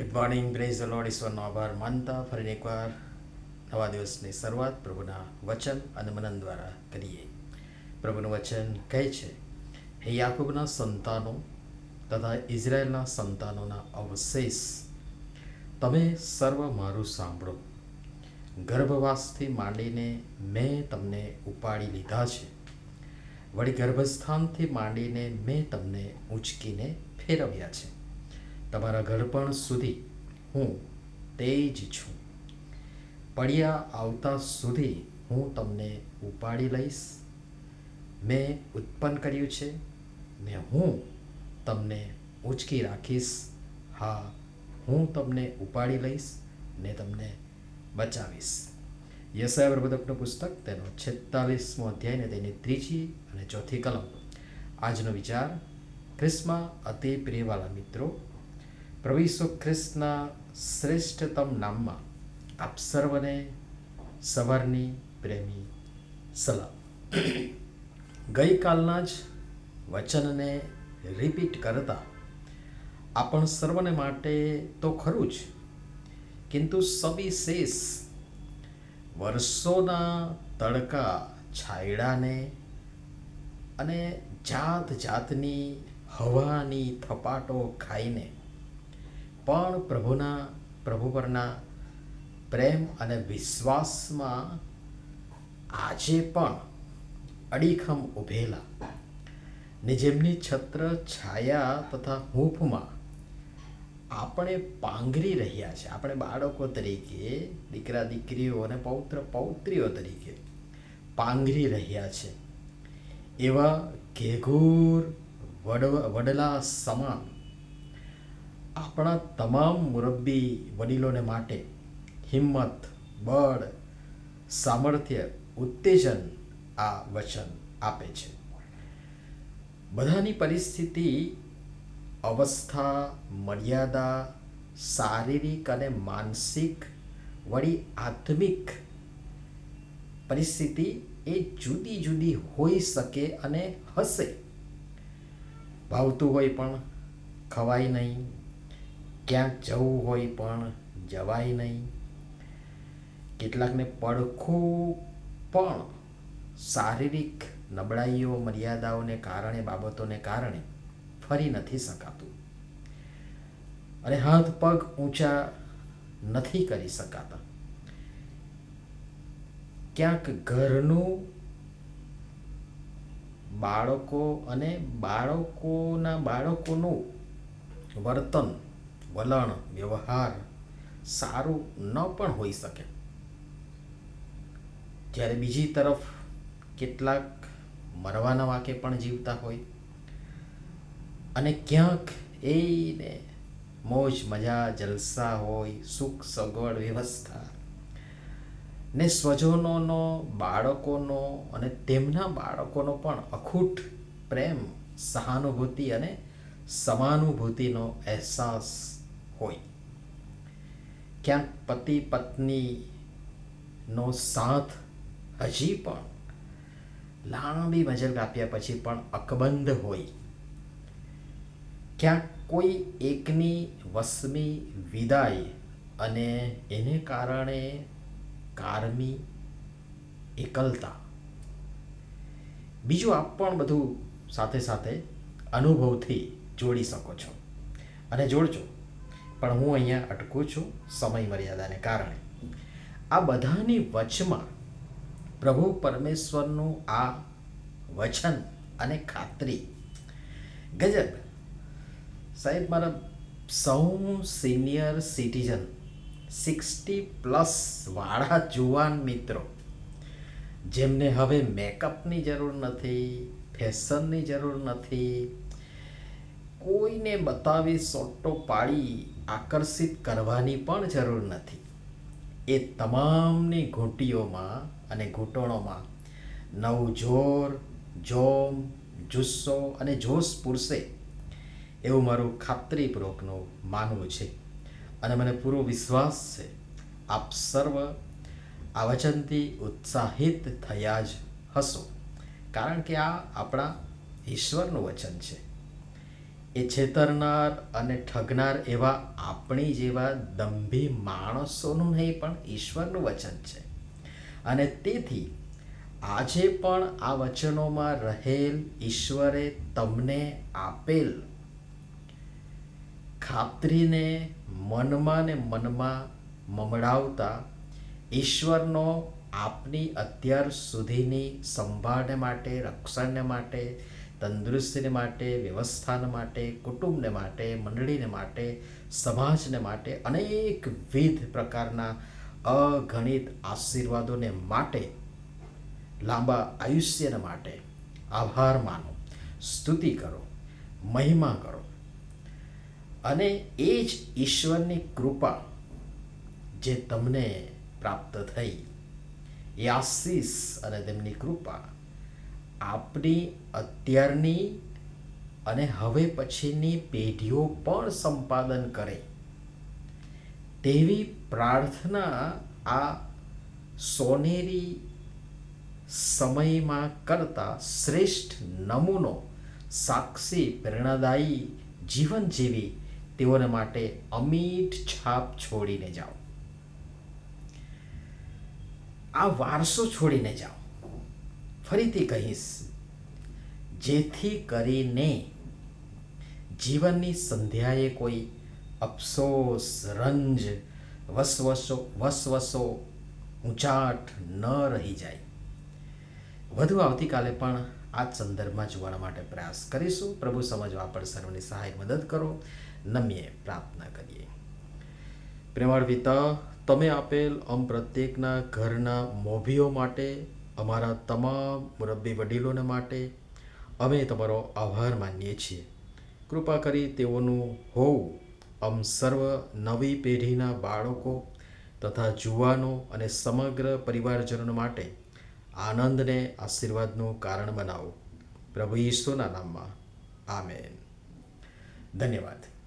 Good morning praise the Lord ઈશ્વરનો આભાર માનતા ફરીને એકવાર નવા દિવસની શરૂઆત પ્રભુના વચન અને મનન દ્વારા કરીએ પ્રભુનું વચન કહે છે, હે યાકુબના સંતાનો તથા ઇઝરાયેલના સંતાનોના અવશેષ, તમે સર્વ મારું સાંભળો. ગર્ભવાસથી માંડીને મેં તમને ઉપાડી લીધા છે. વળી ગર્ભસ્થાનથી માંડીને મેં તમને ઊંચકીને ફેરવ્યા છે. તમારા ઘડપણ સુધી હું તે જ છું. પડ્યા આવતા સુધી હું તમને ઉપાડી લઈશ. મેં ઉત્પન્ન કર્યું છે, ને હું તમને ઊંચકી રાખીશ. હા, હું તમને ઉપાડી લઈશ, ને તમને બચાવીશ. યશાય પ્રબોધકનું પુસ્તક, તેનો છેતાલીસમો અધ્યાય ને તેની ત્રીજી અને ચોથી કલમ. આજનો વિચાર ખ્રિસ્મા અતિ પ્રિયવાળા મિત્રો પ્રભુ ઈસુ ખ્રિસ્તના શ્રેષ્ઠતમ નામમાં આપ સર્વને સવારની પ્રેમી સલામ. ગઈકાલના જ વચનને રિપીટ કરતા આપણ સર્વને માટે તો ખરું જ, કિંતુ સવિશેષ વર્ષોના તડકા છાયડાને અને જાત જાતની હવાની થપાટો ખાઈને પણ પ્રભુના, પ્રભુ પરના પ્રેમ અને વિશ્વાસમાં આજે પણ અડીખમ ઊભેલા ને જેમની છત્ર છાયા તથા હૂંફમાં આપણે પાંગરી રહ્યા છે. આપણે બાળકો તરીકે, દીકરા દીકરીઓ અને પૌત્ર પૌત્રીઓ તરીકે પાંગરી રહ્યા છે. એવા ઘેઘૂર વડ વડલા સમાન આપણા તમામ મુરબ્બી વડીલોને માટે હિંમત, બળ, સામર્થ્ય, ઉત્તેજન આ વચન આપે છે. બધાની પરિસ્થિતિ, અવસ્થા, મર્યાદા, શારીરિક અને માનસિક વળી આત્મિક પરિસ્થિતિ એ જુદી જુદી હોઈ શકે અને હશે. ભાવતું હોય પણ ખવાય નહીં ક્યાંક જવું હોય પણ જવાય નહીં. કેટલાકને પડખું પણ શારીરિક નબળાઈઓ, મર્યાદાઓને કારણે, બાબતોને કારણે ફરી નથી શકાતું. અને હાથ, પગ ઊંચા નથી કરી શકાતા. ક્યાંક ઘરનું બાળકો અને બાળકોના બાળકોનું વર્તન વલણ, વ્યવહાર સારું ન પણ હોઈ શકે. જ્યારે બીજી તરફ કેટલાક મરવાના વાકે પણ જીવતા હોય અને ક્યાંક એને મોજ, મજા, જલસા હોય, સુખ, સગવડ, વ્યવસ્થા ને સ્વજનોનો, બાળકોનો અને તેમના બાળકોનો પણ અખૂટ પ્રેમ, સહાનુભૂતિ અને સમાનુભૂતિનો અહેસાસ હોય ક્યાંક પતિ પત્નીનો સાથ હજી પણ લાંબી મજલ કાપ્યા પછી પણ અકબંધ હોય ક્યાંક કોઈ એકની વસમી વિદાય અને એને કારણે કારમી એકલતા બીજું આપ પણ બધું સાથે સાથે અનુભવથી જોડી શકો છો અને જોડજો પણ હું અહીંયા અટકું છું સમય મર્યાદાને કારણે. આ બધાની વચમાં પ્રભુ પરમેશ્વરનું આ વચન અને ખાતરી. ગજબ. સાહેબ, મારા સૌ સિનિયર સિટીઝન, સિક્સટી પ્લસ વાળા જુવાન મિત્રો, જેમને હવે મેકઅપની જરૂર નથી, ફેશનની જરૂર નથી, કોઈને બતાવી સોટો પાડી આકર્ષિત કરવાની પણ જરૂર નથી. એ તમામની ઘૂંટીઓમાં અને ઘૂંટણોમાં નવું જોર, જોમ, જુસ્સો અને જોશ પૂરશે. એવું મારું ખાતરીપૂર્વકનું માનવું છે. અને મને પૂરો વિશ્વાસ છે. આપ સર્વ આ વચનથી ઉત્સાહિત થયા જ હશો. કારણ કે આ આપણા ઈશ્વરનું વચન છે. એ છેતરનાર અને ઠગનાર એવા આપણી જેવા દંભી માણસોનું નહીં, પણ ઈશ્વરનું વચન છે. અને તેથી આજે પણ આ વચનોમાં રહેલ ઈશ્વરે તમને આપેલ ખાતરીને મનમાં ને મનમાં મમડાવતા ઈશ્વરનો આપની અત્યાર સુધીની સંભાળને માટે રક્ષણને માટે તંદુરસ્તીને માટે, વ્યવસ્થાને માટે, કુટુંબને માટે, મંડળીને માટે, સમાજને માટે અનેકવિધ પ્રકારના અગણિત આશીર્વાદોને માટે, લાંબા આયુષ્યને માટે આભાર માનો, સ્તુતિ કરો, મહિમા કરો. અને એ જ ઈશ્વરની કૃપા જે તમને પ્રાપ્ત થઈ, એ આશીષ અને તેમની કૃપા આપની અત્યારની અને હવે પછીની પેઢીઓ પણ સંપાદન કરે. તેવી પ્રાર્થના આ સોનેરી સમયમાં કરતા શ્રેષ્ઠ નમૂનો સાક્ષી પ્રેરણાદાયી જીવન જીવી તેઓને માટે અમિટ છાપ છોડીને જાઓ. આ વારસો છોડીને જાઓ. ફરીથી કહીશ, જેથી કરીને જીવનની સંધ્યાએ કોઈ અફસોસ, રંજ, વસવસો વસવસો ઊંચાટ ન રહી જાય. વધુ આવતીકાલે પણ આ સંદર્ભમાં જોવાના માટે પ્રયાસ કરીશું. પ્રભુ સમજવા પર સર્વની સહાય મદદ કરો. નમીએ પ્રાર્થના કરીએ. પ્રેમાળ પિતા, તમે આપેલ અમ પ્રત્યેકના ઘરના મોભીઓ માટે અમારા તમામ મુરબ્બી વડીલોને માટે અમે તમારો આભાર માનીએ છીએ. કૃપા કરી તેઓનું હોવું અમ સર્વ નવી પેઢીના બાળકો તથા જુવાનો અને સમગ્ર પરિવારજનો માટે આનંદને આશીર્વાદનું કારણ બનાવો. પ્રભુ ઈસુના નામમાં. આમેન. ધન્યવાદ.